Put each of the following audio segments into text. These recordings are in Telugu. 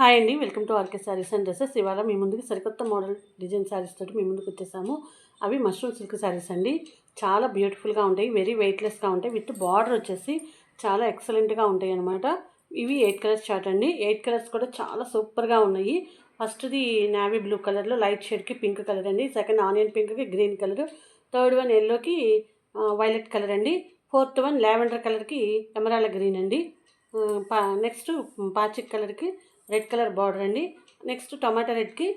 హాయ్ అండి welcome to RK sarees and dresses. ఇవాళ మీ ముందుకు సరికొత్త మోడల్ డిజైన్ శారీస్ తోటి మీ ముందుకు వచ్చేసాము. అవి మష్రూమ్ సిల్క్ శారీస్ అండి. చాలా బ్యూటిఫుల్గా ఉంటాయి వెరీ వెయిట్లెస్గా ఉంటాయి. విత్ బార్డర్ వచ్చేసి చాలా ఎక్సలెంట్గా ఉంటాయి అనమాట ఇవి ఎయిట్ కలర్స్ చార్ట్ అండి. ఎయిట్ కలర్స్ కూడా చాలా సూపర్గా ఉన్నాయి. ఫస్ట్ది నావీ బ్లూ కలర్లో లైట్ షేడ్కి పింక్ కలర్ అండి. సెకండ్ ఆనియన్ పింక్కి గ్రీన్ కలర్ థర్డ్ వన్ ఎల్లోకి వైలెట్ కలర్ అండి. ఫోర్త్ వన్ లావెండర్ కలర్కి ఎమరాల గ్రీన్ అండి. పా నెక్స్ట్ పాచిక్ కలర్కి రెడ్ కలర్ బార్డర్ అండి. నెక్స్ట్ టమాటా రెడ్కి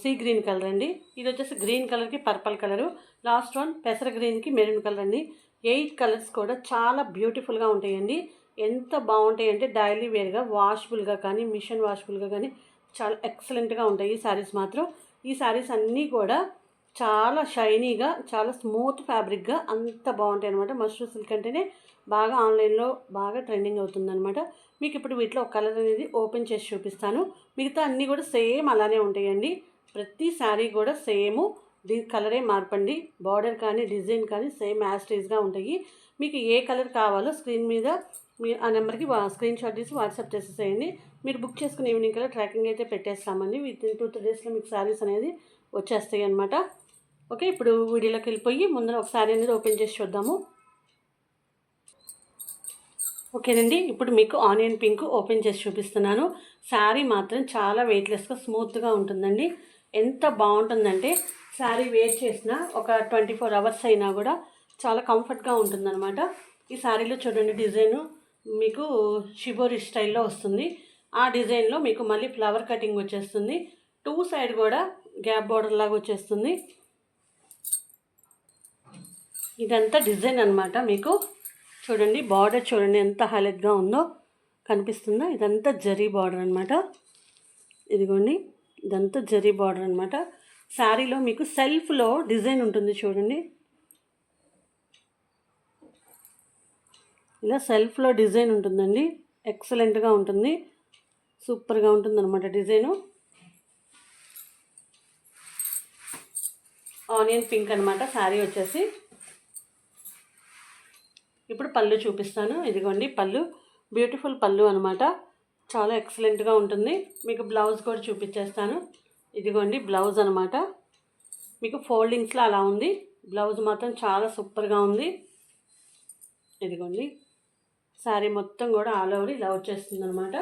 సీ గ్రీన్ కలర్ అండి. ఇది వచ్చేసి గ్రీన్ కలర్కి పర్పల్ కలరు. లాస్ట్ వన్ పెసర గ్రీన్కి మెరూన్ కలర్ అండి. ఎయిట్ కలర్స్ కూడా చాలా బ్యూటిఫుల్గా ఉంటాయండి. ఎంత బాగుంటాయి అంటే డైలీ వేర్గా వాషబుల్గా కానీ మిషన్ వాషబుల్గా కానీ చాలా ఎక్సలెంట్గా ఉంటాయి ఈ శారీస్ మాత్రం. ఈ శారీస్ అన్నీ కూడా చాలా షైనీగా చాలా స్మూత్ ఫ్యాబ్రిక్గా అంత బాగుంటాయి అనమాట మష్రూమ్ సిల్క్ అంటేనే బాగా ఆన్లైన్లో బాగా ట్రెండింగ్ అవుతుందనమాట మీకు ఇప్పుడు వీటిలో ఒక కలర్ అనేది ఓపెన్ చేసి చూపిస్తాను. మిగతా అన్నీ కూడా సేమ్ అలానే ఉంటాయండి. ప్రతి శారీ కూడా సేమ్. దీని కలరే మార్పండి. బార్డర్ కానీ డిజైన్ కానీ సేమ్ యాస్టేజ్గా ఉంటాయి. మీకు ఏ కలర్ కావాలో స్క్రీన్ మీద మీ ఆ నెంబర్కి స్క్రీన్ షాట్ తీసి వాట్సాప్ చేసేసేయండి. మీరు బుక్ చేసుకుని ఈవినింగ్ కల్లా ట్రాకింగ్ అయితే పెట్టేస్తామండి. విత్ ఇన్ టూ త్రీ డేస్లో మీకు శారీస్ అనేది వచ్చేస్తాయి అనమాట ఓకే ఇప్పుడు వీడియోలోకి వెళ్ళిపోయి ముందర ఒక శారీ అనేది ఓపెన్ చేసి చూద్దాము. ఓకేనండి ఇప్పుడు మీకు ఆనియన్ పింక్ ఓపెన్ చేసి చూపిస్తున్నాను. శారీ మాత్రం చాలా వెయిట్లెస్గా స్మూత్గా ఉంటుందండి. ఎంత బాగుంటుందంటే శారీ వేర్ చేసిన ఒక ట్వంటీ ఫోర్ అవర్స్ అయినా కూడా చాలా కంఫర్ట్గా ఉంటుందన్నమాట. ఈ శారీలో చూడండి డిజైను మీకు షిబోరి స్టైల్లో వస్తుంది. ఆ డిజైన్లో మీకు మళ్ళీ ఫ్లవర్ కటింగ్ వచ్చేస్తుంది. టూ సైడ్ కూడా గ్యాప్ బార్డర్ లాగా వచ్చేస్తుంది. ఇదంతా డిజైన్ అనమాట మీకు చూడండి బార్డర్ చూడండి ఎంత హైలైట్గా ఉందో కనిపిస్తుందా? ఇదంతా జరీ బార్డర్ అనమాట ఇదిగోండి ఇదంతా జరీ బార్డర్ అనమాట శారీలో మీకు సెల్ఫ్లో డిజైన్ ఉంటుంది చూడండి. ఇలా సెల్ఫ్లో డిజైన్ ఉంటుందండి. ఎక్సలెంట్గా ఉంటుంది. సూపర్గా ఉంటుంది అనమాట డిజైను. ఆనియన్ పింక్ అనమాట శారీ వచ్చేసి. ఇప్పుడు పళ్ళు చూపిస్తాను. ఇదిగోండి పళ్ళు. బ్యూటిఫుల్ పళ్ళు అనమాట చాలా ఎక్సలెంట్గా ఉంటుంది. మీకు బ్లౌజ్ కూడా చూపించేస్తాను. ఇదిగోండి బ్లౌజ్ అనమాట మీకు ఫోల్డింగ్స్లో అలా ఉంది. బ్లౌజ్ మాత్రం చాలా సూపర్గా ఉంది. ఇదిగోండి శారీ మొత్తం కూడా ఆల్ ఓవర్ ఇలా వచ్చేస్తుంది అనమాట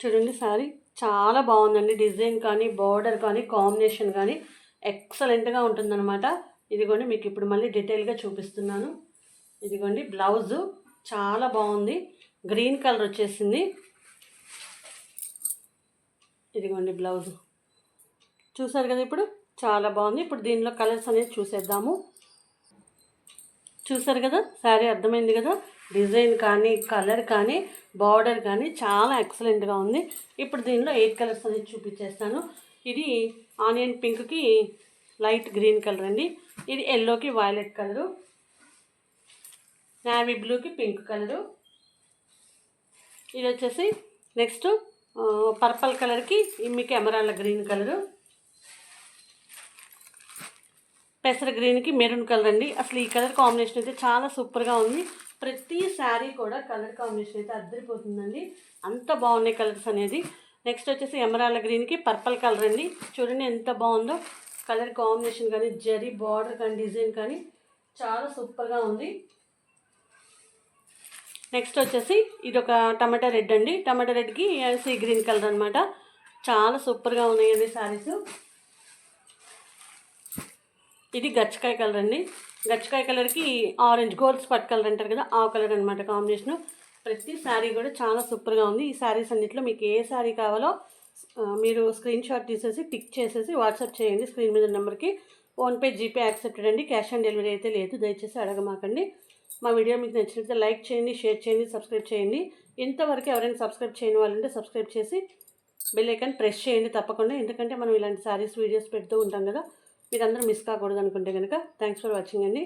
చూడండి శారీ చాలా బాగుందండి. డిజైన్ కానీ బార్డర్ కానీ కాంబినేషన్ కానీ ఎక్సలెంట్గా ఉంటుందన్నమాట. ఇదిగోండి మీకు ఇప్పుడు మళ్ళీ డీటెయిల్గా చూపిస్తున్నాను. ఇదిగోండి బ్లౌజు చాలా బాగుంది. గ్రీన్ కలర్ వచ్చేసింది. ఇదిగోండి బ్లౌజు. చూసారు కదా ఇప్పుడు? చాలా బాగుంది. ఇప్పుడు దీనిలో కలర్స్ అనేది చూసేద్దాము. చూసారు కదా? శారీ అర్థమైంది కదా? డిజైన్ కానీ కలర్ కానీ బార్డర్ కానీ చాలా ఎక్సలెంట్గా ఉంది. ఇప్పుడు దీనిలో ఎయిట్ కలర్స్ అనేది చూపించేస్తాను. ఇది ఆనియన్ పింక్కి లైట్ గ్రీన్ కలర్ అండి. ఇది ఎల్లోకి వైలెట్ కలరు. నావీ బ్లూకి పింక్ కలరు. ఇది వచ్చేసి నెక్స్ట్ పర్పల్ కలర్కి మీకు ఎమరాళ్ళ గ్రీన్ కలరు. పెసర గ్రీన్కి మెరూన్ కలర్ అండి. అసలు ఈ కలర్ కాంబినేషన్ అయితే చాలా సూపర్గా ఉంది. ప్రతి శారీ కూడా కలర్ కాంబినేషన్ అయితే అద్దరిపోతుందండి. అంత బాగున్నాయి కలర్స్ అనేది. నెక్స్ట్ వచ్చేసి ఎమరాల గ్రీన్కి పర్పల్ కలర్ అండి. చూడండి ఎంత బాగుందో. కలర్ కాంబినేషన్ కానీ జరీ బార్డర్ కానీ డిజైన్ కానీ చాలా సూపర్గా ఉంది. నెక్స్ట్ వచ్చేసి ఇది ఒక టమాటా రెడ్ అండి. టమాటా రెడ్కి సీ గ్రీన్ కలర్ అనమాట చాలా సూపర్గా ఉన్నాయండి శారీస్. ఇది గచ్చకాయ కలర్ అండి. గచ్చకాయ కలర్కి ఆరెంజ్ గోల్డ్ స్పట్ కలర్ అంటారు కదా ఆ కలర్ అనమాట కాంబినేషను. ప్రతి శారీ కూడా చాలా సూపర్గా ఉంది. ఈ శారీస్ అన్నింటిలో మీకు ఏ శారీ కావాలో మీరు స్క్రీన్ షాట్ తీసేసి పిక్ చేసేసి వాట్సాప్ చేయండి స్క్రీన్ మీద నెంబర్కి. ఫోన్పే జీపే యాక్సెప్టెడ్ అండి క్యాష్ ఆన్ డెలివరీ అయితే లేదు. దయచేసి అడగమాకండి. మా వీడియో మీకు నచ్చినట్లయితే లైక్ చేయండి షేర్ చేయండి సబ్స్క్రైబ్ చేయండి. ఇంతవరకు ఎవరైనా సబ్స్క్రైబ్ చేయని వాళ్ళంటే సబ్స్క్రైబ్ చేసి బెల్ ఐకాన్ ప్రెస్ చేయండి తప్పకుండా. ఎందుకంటే మనం ఇలాంటి శారీస్ వీడియోస్ పెడుతూ ఉంటాం కదా మీరందరూ మిస్ కాకూడదు అనుకుంటే కనుక థ్యాంక్స్ ఫర్ వాచింగ్ అండి.